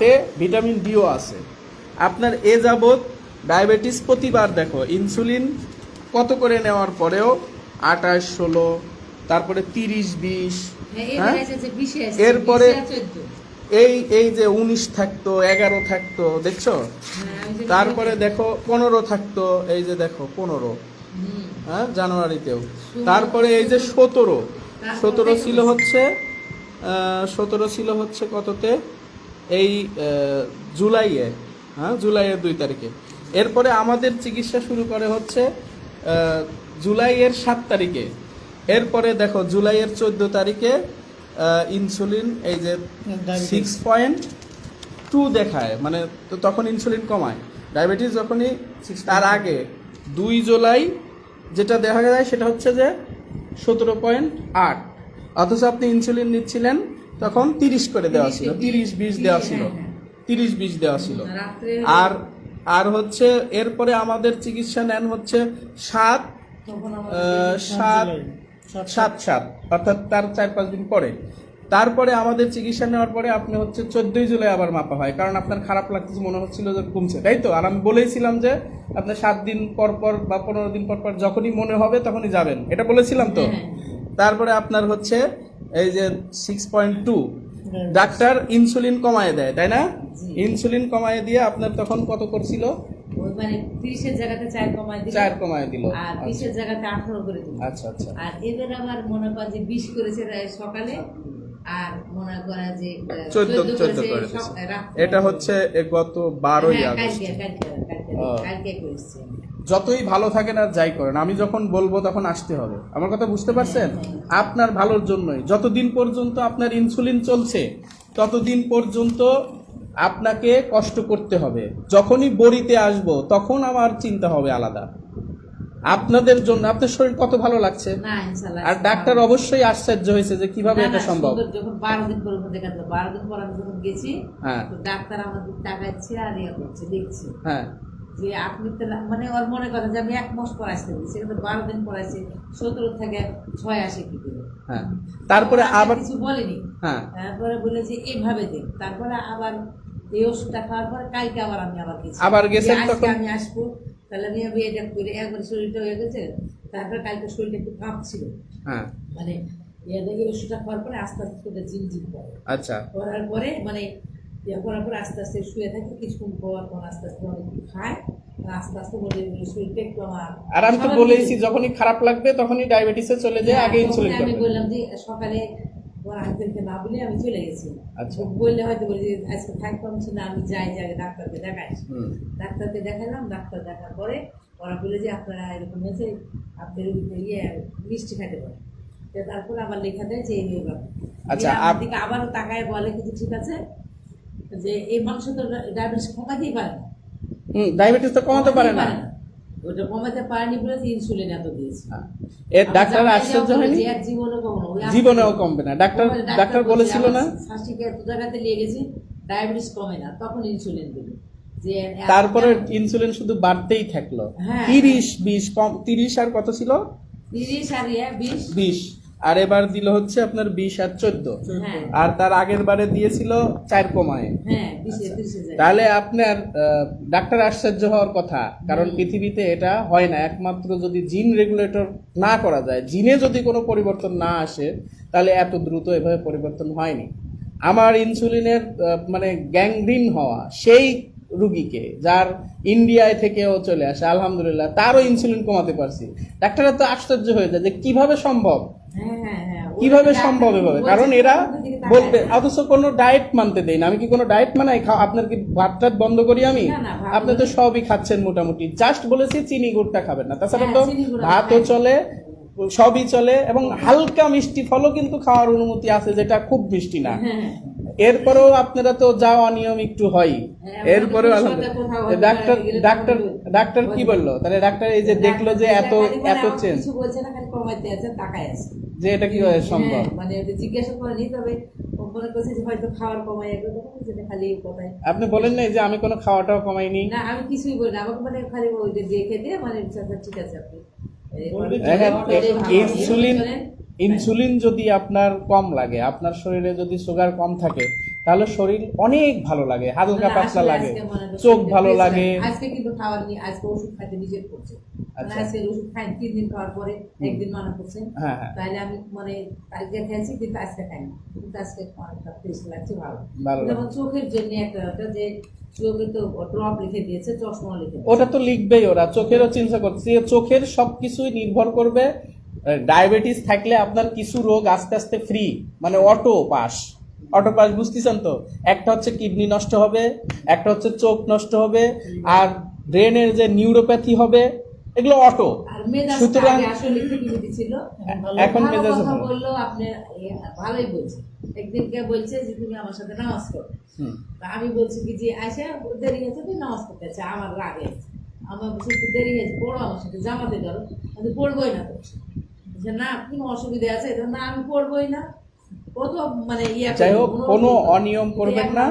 তে vitamin deo আছে। আপনার এ যাবৎ ডায়াবেটিস প্রতিবার দেখো ইনসুলিন কত করে নেওয়ার পরেও আঠাশ ষোলো তারপরে তিরিশ বিশ হ্যাঁ, হ্যাঁ? এরপরে। এই এই যে উনিশ থাকতো এগারো থাকতো দেখছ? হ্যাঁ, তারপরে দেখো পনেরো থাকতো এই যে দেখো পনেরো। হ্যাঁ জানুয়ারিতেও। তারপরে এই যে সতেরো সতেরো ছিল হচ্ছে সতেরো ছিল হচ্ছে কততে? এই জুলাইয়ে হ্যাঁ জুলাইয়ের দুই তারিখে। এরপরে আমাদের চিকিৎসা শুরু করে হচ্ছে জুলাইয়ের সাত তারিখে। এরপরে দেখো জুলাইয়ের চোদ্দ তারিখে ইনসুলিন এই যে সিক্স পয়েন্ট টু দেখায় মানে তো তখন ইনসুলিন কমায়। ডায়াবেটিস যখনই তার আগে দুই জুলাই যেটা দেখা যায় সেটা হচ্ছে যে সতেরো পয়েন্ট আট। অথচ আপনি ইনসুলিন নিচ্ছিলেন তখন তিরিশ করে দেওয়া ছিল তিরিশ বিশ দেওয়া ছিল তিরিশ বিশ দেওয়া ছিল। আর আর হচ্ছে এরপরে আমাদের চিকিৎসা নেন হচ্ছে সাত সাত সাত সাত অর্থাৎ তার চার পাঁচ দিন পরে। তারপরে আমাদের চিকিৎসা নেওয়ার পরে আপনি হচ্ছে চোদ্দই জুলাই আবার মাপা হয় কারণ আপনার খারাপ লাগতেছে মনে হচ্ছিল যে কমছে তাই তো? আর আমি বলেছিলাম যে আপনার সাত দিন পর পর বা পনেরো দিন পর পর যখনই মনে হবে তখনই যাবেন এটা বলেছিলাম তো? হ্যাঁ। তারপরে আপনার হচ্ছে এই যে six point two doctor insulin কমায় দেয় তাই না? ইনসুলিন কমায় দিয়ে আপনার তখন কত করছিল? মানে তিরিশের জায়গাতে চার কমায় দিল। চার কমায় দিল। আর বিশের জায়গাতে আঠারো করে দিল। আচ্ছা আচ্ছা। আর আবার মনে কর যে বিশ করেছে সকালে আর মনে করা যে চোদ্দ করে। এটা হচ্ছে গত বারোই হ্যাঁ, আগস্ট। কালকে করেছে। যতই ভালো থাকেন আর যাই করেন আমি যখন বলব তখন আসতে হবে। আমার কথা বুঝতে পারছেন? আপনার ভালোর জন্যই। যতদিন পর্যন্ত আপনার ইনসুলিন চলছে ততদিন পর্যন্ত আপনাকে কষ্ট করতে হবে। যখনই বড়িতে আসব তখন আমার চিন্তা হবে আলাদা। আপনাদের জন্য আপনার শরীর কত ভালো লাগছে? আর ডাক্তার অবশ্যই আশ্চর্য হয়েছে যে কীভাবে এটা সম্ভব। যখন বারো দিন পর দেখা বারো দিন পর আমি যখন গেছি হ্যাঁ। ডাক্তার আমাদের তাকাচ্ছে আর ইয়ে করছে দেখছে। হ্যাঁ। যে আপনি তো মানে ওর মনে করে যে আমি এক মাস আসতে দিচ্ছি কিন্তু বারো দিন আসছে সতেরো থেকে ছয় আসে কি করে? হ্যাঁ। তারপরে আবার কিছু বলেনি। হ্যাঁ। তারপরে বলে যে এভাবে দেখ তারপরে আবার এই ওষুধটা খাওয়ার পরে কালকে আবার আমি আবার গেছি। আবার গেছেন আজকে তখন? আমি আসব তাহলে আমি আমি এটা করে একবার শরীরটা হয়ে গেছে তারপরে কালকে শরীরটা একটু কাঁপছিল। হ্যাঁ। মানে ইয়ে ওষুধটা খাওয়ার পরে আস্তে আস্তে করে ঝিমঝিম করে। আচ্ছা। করার পরে মানে ইয়ে করার পরে আস্তে আস্তে শুয়ে থাকে কিছুক্ষণ পর পর আস্তে আস্তে অনেক খায় আস্তে আস্তে বলে শরীরটা একটু আমার আর আমি তো বলেইছি যখনই খারাপ লাগবে তখনই ডায়াবেটিসে চলে যায় আগে হ্যাঁ, ইনসুলিন আমি বললাম যে সকালে ওর আঙ্কেলকে না বলে আমি চলে গেছি। আচ্ছা। বললে হয়তো বলি আজকে থাকতাম না আমি যাই যাই ডাক্তারকে দেখাই। ডাক্তারকে দেখালাম ডাক্তার দেখার পরে ওরা বলে যে আপনারা এরকম হয়েছে আপনি রুগীকে ইয়ে মিষ্টি খাইতে পারেন তো তারপরে আবার লেখা দেয় যে এই আচ্ছা, আমার আবারও তাকায় বলে কিন্তু ঠিক আছে যে এই মানুষ তো ডায়াবেটিস কমাতেই পারে না। হুম ডায়াবেটিস তো কমাতে পারে না। ওটা কমাতে পারেনি বলে ইনসুলিন এত দিয়েছে। হ্যাঁ। এর ডাক্তার আশ্চর্য হয়নি? যে এক জীবনে কখনো ওই জীবনেও কমবে না। ডাক্তার ডাক্তার বলেছিল না? শাশুড়িকে এত জায়গাতে নিয়ে গেছি ডায়াবেটিস কমে না তখন ইনসুলিন দিল। যে তারপরে ইনসুলিন শুধু বাড়তেই থাকল। হ্যাঁ। তিরিশ বিশ কম তিরিশ আর কত ছিল? তিরিশ আর ইয়ে বিশ। বিশ। আর এবার দিল হচ্ছে আপনার বিশ আর চোদ্দ। হ্যাঁ। আর তার আগের বারে দিয়েছিল চার কমায়। হ্যাঁ তাহলে আপনার ডাক্তার আশ্চর্য হওয়ার কথা কারণ পৃথিবীতে এটা হয় না। একমাত্র যদি জিন রেগুলেটর না করা যায় জিনে যদি কোনো পরিবর্তন না আসে তাহলে এত দ্রুত এভাবে পরিবর্তন হয়নি। আমার ইনসুলিনের মানে গ্যাংগ্রিন হওয়া সেই রুগীকে যার ইন্ডিয়ায় থেকেও চলে আসে আলহামদুলিল্লাহ তারও ইনসুলিন কমাতে পারছি। ডাক্তাররা তো আশ্চর্য হয়ে যায় যে কীভাবে সম্ভব? হ্যাঁ হ্যাঁ হ্যাঁ কীভাবে সম্ভব এভাবে? কারণ এরা বলবে অথচ কোনো ডায়েট মানতে দেয় না। আমি কি কোনো ডায়েট মানাই? আপনার কি ভাত টাত বন্ধ করি আমি? আপনি তো সবই খাচ্ছেন মোটামুটি। জাস্ট বলেছি চিনি গুড়টা খাবেন না। তাছাড়া তো ভাতও চলে সবই চলে এবং হালকা মিষ্টি ফলও কিন্তু খাওয়ার অনুমতি আছে যেটা খুব মিষ্টি না। এরপরেও আপনারা তো যাও অনিয়ম একটু হয়। হ্যাঁ, এরপরেও হয়, ডাক্তার ডাক্তার ডাক্তার কি বলল? তাহলে ডাক্তার এই যে দেখল যে এত এত চেঞ্জ কিছু বলছে না খালি কমাইতে আছে তাকায় যে এটা কীভাবে সম্ভব? হ্যাঁ, মানে জিজ্ঞাসা করেনি তবে মনে করছে যে হয়তো খাওয়ার কমাই যেটা খালি আপনি বলেন নাই যে আমি কোনো খাওয়াটাও কমাইনি? না আমি কিছুই বলি না। আমাকে মানে খালি ওই যে দেখে দিয়ে মানে আচ্ছা, ঠিক আছে আপনি। ইনসুলিন ইনসুলিন যদি আপনার কম লাগে আপনার শরীরে যদি সুগার কম থাকে তাহলে শরীর অনেক ভালো লাগে। হালকা মানে পাতলা লাগে চোখ ভালো লাগে। আজকে কিন্তু আজকে ওষুধ খাইতে নিষেধ করছে মানে আচ্ছা। আজকে ওষুধ খাই তিন দিন খাওয়ার পরে একদিন মানা করছে তাহলে আমি মানে কালকে খেয়েছি কিন্তু আজকে খাইনি কিন্তু আজকে অনেকটা লাগছে ভালো। যেমন চোখের জন্য একটা যে চোখে তো ড্রপ লিখে দিয়েছে চশমা লিখে ওটা তো লিখবেই ওরা চোখেরও চিন্তা করছে। চোখের সবকিছুই নির্ভর করবে ডায়াবেটিস থাকলে আপনার কিছু রোগ আস্তে আস্তে ফ্রি মানে অটো পাস অটো পাস বুঝতেছেন তো? একটা হচ্ছে কিডনি নষ্ট হবে একটা হচ্ছে চোখ নষ্ট হবে আর ব্রেনের যে নিউরোপ্যাথি হবে এগুলো অটো সুতরাং এখন মেজাজ। বলল আপনি ভালোই বলছে। একদিনকে বলছে যে তুমি আমার সাথে নামাজ করো আমি বলছি কি যে আয়সা দেরি হয়েছে তুই নামাজ পড়তে আছে আমার রাগে আমার বলছি দেরি হয়েছে পড়ো আমার সাথে জামাতে করো আমি পড়বোই না তো বলছে, না কোনো অসুবিধা আছে না আমি করবই না মানে ইয়া যাই হোক, কোনো। অনিয়ম করবেন না।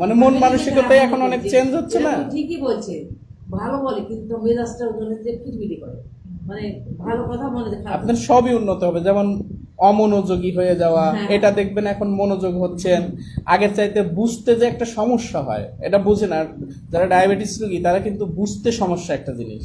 মানে মন মানসিকতায় এখন অনেক চেঞ্জ হচ্ছে না? ঠিকই বলছে ভালো বলে কিন্তু মেজাজটা ওদের যে খিটমিটি করে মানে ভালো কথা মনে আপনার সবই উন্নত হবে যেমন অমনোযোগী হয়ে যাওয়া হ্যাঁ। এটা দেখবেন এখন মনোযোগ হচ্ছেন। আগের চাইতে বুঝতে যে একটা সমস্যা হয় এটা বুঝে না যারা ডায়াবেটিস রোগী তারা কিন্তু বুঝতে সমস্যা একটা জিনিস।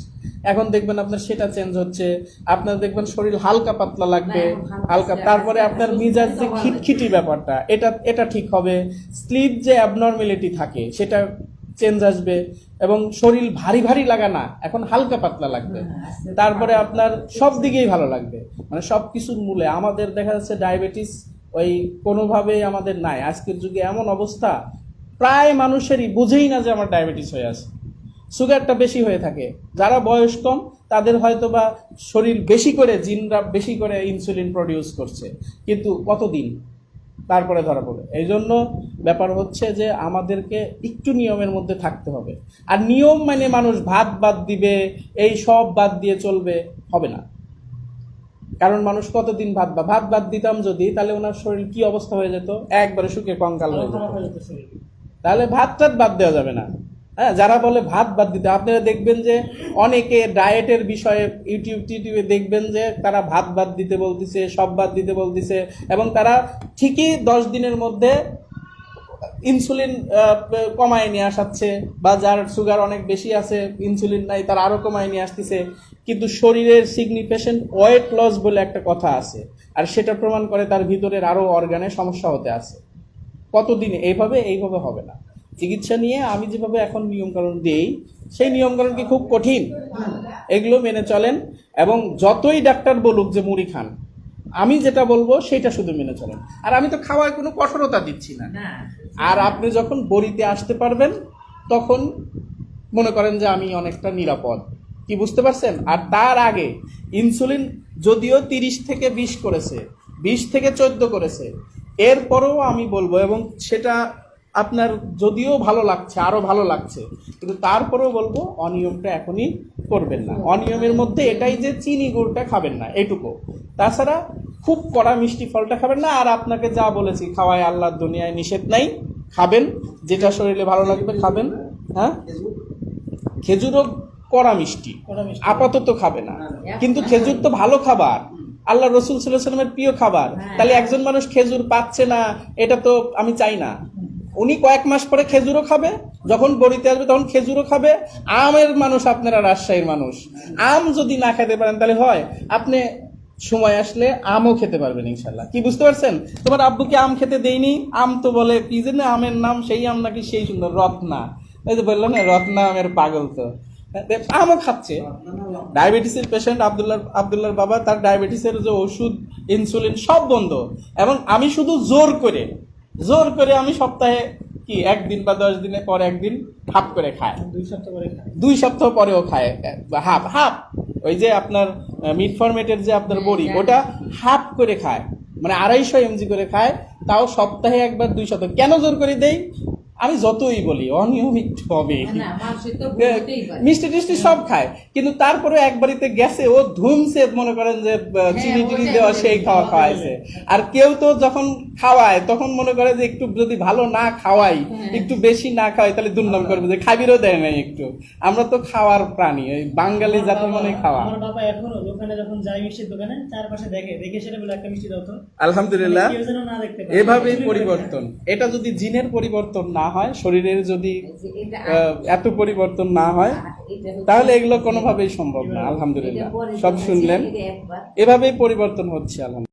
এখন দেখবেন আপনার সেটা চেঞ্জ হচ্ছে আপনার দেখবেন শরীর হালকা পাতলা লাগবে হালকা হালকা তারপরে আপনার মিজাজ যে খিটখিটি ব্যাপারটা এটা এটা ঠিক হবে। স্লিপ যে অ্যাবনর্মালিটি থাকে সেটা চেঞ্জ আসবে এবং শরীর ভারী ভারী লাগা না এখন হালকা পাতলা লাগবে। হ্যাঁ, তারপরে আপনার সব দিকেই ভালো লাগবে। মানে সব কিছুর মূলে আমাদের দেখা যাচ্ছে ডায়াবেটিস ওই কোনোভাবেই আমাদের নাই। আজকের যুগে এমন অবস্থা প্রায় মানুষেরই বুঝেই না যে আমার ডায়াবেটিস হয়ে আছে। সুগারটা বেশি হয়ে থাকে। যারা বয়স কম তাদের হয়তো বা শরীর বেশি করে জিনরা বেশি করে ইনসুলিন প্রডিউস করছে। কিন্তু কতদিন? তারপরে ধরা পড়ে এই জন্য ব্যাপার হচ্ছে যে আমাদেরকে একটু নিয়মের মধ্যে থাকতে হবে। আর নিয়ম মানে মানুষ ভাত বাদ দিবে এই সব বাদ দিয়ে চলবে হবে না। কারণ মানুষ কতদিন ভাত বা ভাত বাদ দিতাম যদি তাহলে ওনার শরীর কি অবস্থা হয়ে যেত? একবারে শুকিয়ে কঙ্কাল হয়ে যেত। তাহলে ভাত টাত বাদ দেওয়া যাবে না। হ্যাঁ যারা বলে ভাত বাদ দিতে আপনারা দেখবেন যে অনেকে ডায়েটের বিষয়ে ইউটিউব টিউটিউবে দেখবেন যে তারা ভাত বাদ দিতে বলতেছে সব বাদ দিতে বলতেছে এবং তারা ঠিকই দশ দিনের মধ্যে ইনসুলিন কমায় নিয়ে আসাচ্ছে বা যার সুগার অনেক বেশি আছে, ইনসুলিন নাই, তার আরও কমায় নিয়ে আসতেছে। কিন্তু শরীরের সিগনিফিকেশন ওয়েট লস বলে একটা কথা আছে। আর সেটা প্রমাণ করে তার ভিতরের আরও অর্গানে সমস্যা হতে আছে। কতদিন? এইভাবে এইভাবে হবে না। চিকিৎসা নিয়ে আমি যেভাবে এখন নিয়মকানুন দিই, সেই নিয়মকানুন কি খুব কঠিন? এগুলো মেনে চলেন এবং যতই ডাক্তার বলুক যে মুড়ি খান আমি যেটা বলব সেটা শুধু মেনে চলেন। আর আমি তো খাওয়ায় কোনো কঠোরতা দিচ্ছি না। আর আপনি যখন বড়িতে আসতে পারবেন তখন মনে করেন যে আমি অনেকটা নিরাপদ। কি বুঝতে পারছেন? আর তার আগে ইনসুলিন যদিও তিরিশ থেকে বিশ করেছে বিশ থেকে চোদ্দ করেছে এরপরেও আমি বলব এবং সেটা আপনার যদিও ভালো লাগছে আরও ভালো লাগছে কিন্তু তারপরেও বলব অনিয়মটা এখনই করবেন না। অনিয়মের মধ্যে এটাই যে চিনি গুড়টা খাবেন না এটুকু। তাছাড়া খুব কড়া মিষ্টি ফলটা খাবেন না আর আপনাকে যা বলেছি খাওয়ায় আল্লাহর দুনিয়ায় নিষেধ নাই খাবেন যেটা শরীরে ভালো লাগবে খাবেন হ্যাঁ? খেজুরও কড়া মিষ্টি আপাতত খাবে না। কিন্তু খেজুর তো ভালো খাবার। আল্লাহ রসুল সাল্লামের প্রিয় খাবার। তাহলে একজন মানুষ খেজুর পাচ্ছে না এটা তো আমি চাই না। উনি কয়েক মাস পরে খেজুরও খাবে, যখন বড়িতে আসবে তখন খেজুরও খাবে। আমের মানুষ আপনারা রাজশাহীর মানুষ। আম যদি না খেতে পারেন তাহলে হয়, আপনি সময় আসলে আমও খেতে পারবেন ইনশাল্লাহ কি বুঝতে পারছেন? তোমার আব্বুকে আম খেতে দেইনি আম তো বলে, কি না, আমের নাম, সেই আম নাকি সেই সুন্দর, রত্না। এই যে বলল না, রত্না আমের পাগল তো। আমও খাচ্ছে। ডায়াবেটিসের পেশেন্ট আবদুল্লাহ, আবদুল্লাহর বাবা, তার ডায়াবেটিসের যে ওষুধ ইনসুলিন সব বন্ধ এবং আমি শুধু জোর করে জোর করে আমি সপ্তাহে কি একদিন বা দশ দিনের পর একদিন হাফ করে খায়। দুই সপ্তাহ পরে খায়। দুই সপ্তাহ পরেও খায় হাফ হাফ। ওই যে আপনার মিড ফরমেটের যে আপনার বড়ি ওটা হাফ করে খায়। মানে আড়াইশো এমজি করে খায় তাও সপ্তাহে একবার দুই শত কেন জোর করে দেই? আমি যতই বলি অনিয়মিত হবে। মিষ্টি টিষ্টি সব খায় কিন্তু তারপরে এক বাড়িতে গেছে ও ধুমসে মনে করেন যে চিনি টিনি দেওয়া সেই খাওয়া খাওয়াইছে আর কেউ তো যখন খাওয়ায় তখন মনে করে যে একটু যদি ভালো না খাওয়াই হ্যাঁ। একটু বেশি না খাওয়াই তাহলে দুর্নাম করবে যে খাবিরও দেয় নাই একটু। আমরা তো খাওয়ার প্রাণী ওই বাঙালি জাতি মানে খাওয়া। আমার বাবা এখনও দোকানে যখন যায় মিষ্টির দোকানে চারপাশে দেখে দেখে সেটা বলে একটা মিষ্টি দাও তো। আলহামদুলিল্লাহ। কেউ যেন না দেখতে পায়। এভাবেই পরিবর্তন। এটা যদি জিনের পরিবর্তন না হয় শরীরের যদি এত পরিবর্তন না হয় তাহলে এগুলো কোনোভাবেই সম্ভব না আলহামদুলিল্লাহ। সব শুনলেন। এভাবেই পরিবর্তন হচ্ছে আলহামদুলিল্লাহ।